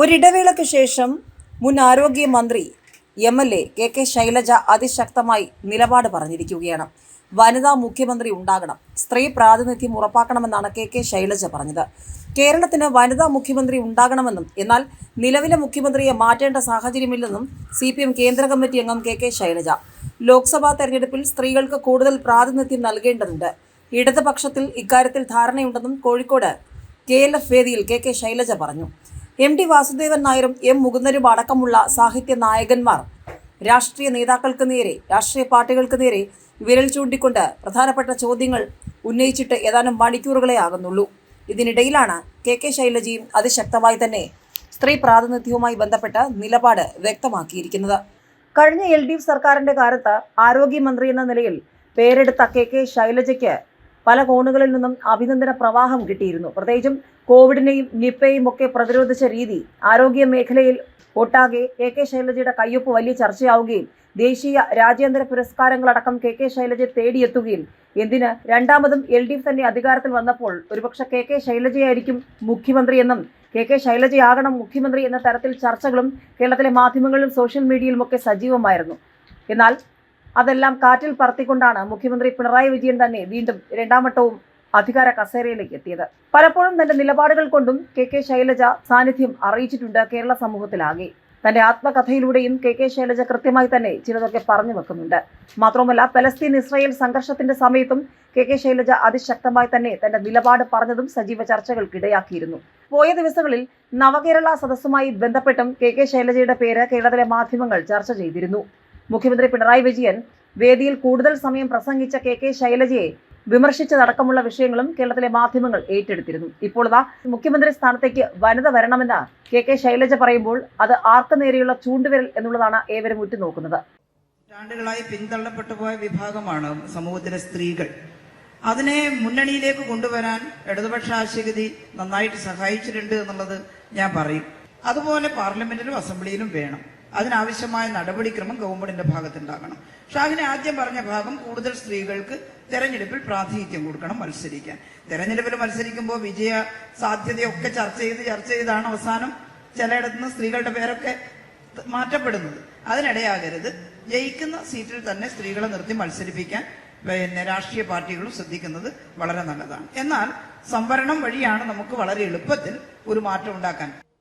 ഒരിടവേളയ്ക്ക് ശേഷം മുൻ ആരോഗ്യമന്ത്രി M L A K K Shailaja അതിശക്തമായി നിലപാട് പറഞ്ഞിരിക്കുകയാണ്. വനിതാ മുഖ്യമന്ത്രി ഉണ്ടാകണം. സ്ത്രീ പ്രാതിനിധ്യം ഉറപ്പാക്കണമെന്നാണ് കെ കെ ശൈലജ പറഞ്ഞത്. കേരളത്തിന് വനിതാ മുഖ്യമന്ത്രി ഉണ്ടാകണമെന്നും എന്നാൽ നിലവിലെ മുഖ്യമന്ത്രിയെ മാറ്റേണ്ട സാഹചര്യമില്ലെന്നും സി പി എം കേന്ദ്ര കമ്മിറ്റി അംഗം കെ കെ ശൈലജ. ലോക്സഭാ തെരഞ്ഞെടുപ്പിൽ സ്ത്രീകൾക്ക് കൂടുതൽ പ്രാതിനിധ്യം നൽകേണ്ടതുണ്ട്. ഇടതുപക്ഷത്തിൽ ഇക്കാര്യത്തിൽ ധാരണയുണ്ടെന്നും കോഴിക്കോട് കെ എൽ എഫ് വേദിയിൽ കെ കെ ശൈലജ പറഞ്ഞു. എം ടി വാസുദേവൻ നായരും എം മുകുന്ദരും അടക്കമുള്ള സാഹിത്യ നായകന്മാർ. രാഷ്ട്രീയ നേതാക്കൾക്ക് നേരെ രാഷ്ട്രീയ പാർട്ടികൾക്ക് നേരെ വിരൽ ചൂണ്ടിക്കൊണ്ട് പ്രധാനപ്പെട്ട ചോദ്യങ്ങൾ ഉന്നയിച്ചിട്ട് ഏതാനും മണിക്കൂറുകളെ ആകുന്നുള്ളൂ. ഇതിനിടയിലാണ് കെ കെ ശൈലജയും അതിശക്തമായി തന്നെ സ്ത്രീ പ്രാതിനിധ്യവുമായി ബന്ധപ്പെട്ട നിലപാട് വ്യക്തമാക്കിയിരിക്കുന്നത്. കഴിഞ്ഞ എൽ ഡി എഫ് സർക്കാരിന്റെ കാലത്ത് ആരോഗ്യമന്ത്രി എന്ന നിലയിൽ പേരെടുത്ത കെ കെ ശൈലജയ്ക്ക് പല കോണുകളിൽ നിന്നും അഭിനന്ദന പ്രവാഹം കിട്ടിയിരുന്നു. പ്രത്യേകിച്ചും കോവിഡിനെയും നിപ്പയും ഒക്കെ പ്രതിരോധിച്ച രീതി ആരോഗ്യ മേഖലയിൽ ഒട്ടാകെ കെ കെ ശൈലജയുടെ കയ്യൊപ്പ് വലിയ ചർച്ചയാവുകയും ദേശീയ രാജ്യാന്തര പുരസ്കാരങ്ങളടക്കം കെ കെ ശൈലജ തേടിയെത്തുകയും എന്തിന് രണ്ടാമതും എൽ ഡി എഫ് തന്നെ അധികാരത്തിൽ വന്നപ്പോൾ ഒരുപക്ഷെ കെ കെ ശൈലജയായിരിക്കും മുഖ്യമന്ത്രിയെന്നും കെ കെ ശൈലജയാകണം മുഖ്യമന്ത്രി എന്ന തരത്തിൽ ചർച്ചകളും കേരളത്തിലെ മാധ്യമങ്ങളിലും സോഷ്യൽ മീഡിയയിലുമൊക്കെ സജീവമായിരുന്നു. എന്നാൽ അതെല്ലാം കാറ്റിൽ പറത്തിക്കൊണ്ടാണ് മുഖ്യമന്ത്രി പിണറായി വിജയൻ തന്നെ വീണ്ടും രണ്ടാംവട്ടവും അധികാര കസേരയിലേക്ക് എത്തിയത്. പലപ്പോഴും തന്റെ നിലപാടുകൾ കൊണ്ടും കെ കെ ശൈലജ സാന്നിധ്യം അറിയിച്ചിട്ടുണ്ട് കേരള സമൂഹത്തിലാകെ. തന്റെ ആത്മകഥയിലൂടെയും കെ കെ ശൈലജ കൃത്യമായി തന്നെ ചിലതൊക്കെ പറഞ്ഞു വെക്കുന്നുണ്ട്. മാത്രവുമല്ല പലസ്തീൻ ഇസ്രായേൽ സംഘർഷത്തിന്റെ സമയത്തും കെ കെ ശൈലജ അതിശക്തമായി തന്നെ തന്റെ നിലപാട് പറഞ്ഞതും സജീവ ചർച്ചകൾക്കിടയാക്കിയിരുന്നു. പോയ ദിവസങ്ങളിൽ നവകേരള സദസ്സുമായി ബന്ധപ്പെട്ടും കെ കെ ശൈലജയുടെ പേര് കേരളത്തിലെ മാധ്യമങ്ങൾ ചർച്ച ചെയ്തിരുന്നു. മുഖ്യമന്ത്രി പിണറായി വിജയൻ വേദിയിൽ കൂടുതൽ സമയം പ്രസംഗിച്ച കെ കെ ശൈലജയെ വിമർശിച്ചതടക്കമുള്ള വിഷയങ്ങളും കേരളത്തിലെ മാധ്യമങ്ങൾ ഏറ്റെടുത്തിരുന്നു. ഇപ്പോൾ ഇതാ മുഖ്യമന്ത്രി സ്ഥാനത്തേക്ക് വനിത വരണമെന്ന് കെ കെ ശൈലജ പറയുമ്പോൾ അത് ആർക്കു നേരെയുള്ള ചൂണ്ടുവിരൽ എന്നുള്ളതാണ് ഏവരും ഉറ്റുനോക്കുന്നത്. നൂറ്റാണ്ടുകളായി പിന്തള്ളപ്പെട്ടു പോയ വിഭാഗമാണ് സമൂഹത്തിലെ സ്ത്രീകൾ. അതിനെ മുന്നണിയിലേക്ക് കൊണ്ടുവരാൻ ഇടതുപക്ഷ ആശയഗതി നന്നായിട്ട് സഹായിച്ചിട്ടുണ്ട് എന്നുള്ളത് ഞാൻ പറയും. അതുപോലെ പാർലമെന്റിലും അസംബ്ലിയിലും വേണം. അതിനാവശ്യമായ നടപടിക്രമം ഗവൺമെന്റിന്റെ ഭാഗത്തുണ്ടാകണം. ഷാഹിന് ആദ്യം പറഞ്ഞ ഭാഗം കൂടുതൽ സ്ത്രീകൾക്ക് തെരഞ്ഞെടുപ്പിൽ പ്രാതിനിധ്യം കൊടുക്കണം മത്സരിക്കാൻ. തെരഞ്ഞെടുപ്പിൽ മത്സരിക്കുമ്പോൾ വിജയ സാധ്യതയൊക്കെ ചർച്ച ചെയ്ത് ചർച്ച ചെയ്താണ് അവസാനം ചിലയിടത്ത് നിന്ന് സ്ത്രീകളുടെ പേരൊക്കെ മാറ്റപ്പെടുന്നത്. അതിനിടയാകരുത്. ജയിക്കുന്ന സീറ്റിൽ തന്നെ സ്ത്രീകളെ നിർത്തി മത്സരിപ്പിക്കാൻ പിന്നെ രാഷ്ട്രീയ പാർട്ടികളും ശ്രദ്ധിക്കുന്നത് വളരെ നല്ലതാണ്. എന്നാൽ സംവരണം വഴിയാണ് നമുക്ക് വളരെ എളുപ്പത്തിൽ ഒരു മാറ്റം ഉണ്ടാക്കാൻ